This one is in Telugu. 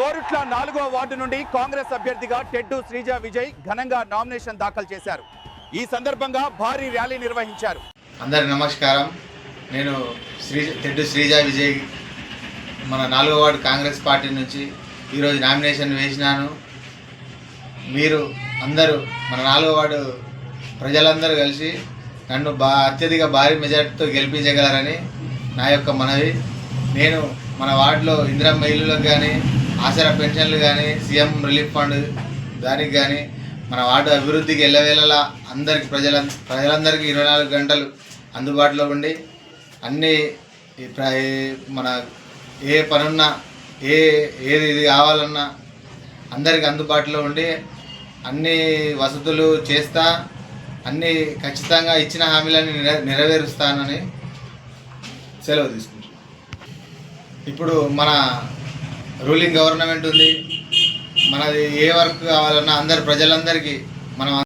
కోరుట్ల నాలుగో వార్డు నుండి కాంగ్రెస్ అభ్యర్థిగా టెడ్డు శ్రీజ విజయ్ ఘనంగా నామినేషన్ దాఖలు చేశారు. ఈ సందర్భంగా భారీ ర్యాలీ నిర్వహించారు. అందరి నమస్కారం. నేను శ్రీ టెడ్డు శ్రీజ విజయ్ మన నాలుగో వార్డు కాంగ్రెస్ పార్టీ నుంచి ఈరోజు నామినేషన్ వేసినాను. మీరు అందరూ మన నాలుగో వార్డు ప్రజలందరూ కలిసి నన్ను బా అత్యధిక భారీ మెజార్టీతో గెలిపించగలరని నా యొక్క మనవి. నేను మన వార్డులో ఇందిరమ్మ ఇల్లులకు కానీ ఆసరా పెన్షన్లు కానీ సీఎం రిలీఫ్ ఫండ్ దానికి కానీ మన వార్డు అభివృద్ధికి ఎల్లవేళలా అందరికి ప్రజల ప్రజలందరికీ ఇరవై నాలుగు గంటలు అందుబాటులో ఉండి అన్ని ప్ర- మన ఏ పనున్నా ఏ ఏది ఇది కావాలన్నా అందరికి అందుబాటులో ఉండి అన్ని వసతులు చేస్తా అన్ని ఖచ్చితంగా ఇచ్చిన హామీలని నెరవేరుస్తానని సెలవు తీసుకుంటున్నాను. ఇప్పుడు మన రూలింగ్ గవర్నమెంట్ ఉంది. మనది ఏ వర్క్ కావాలన్నా అందరి ప్రజలందరికీ మనం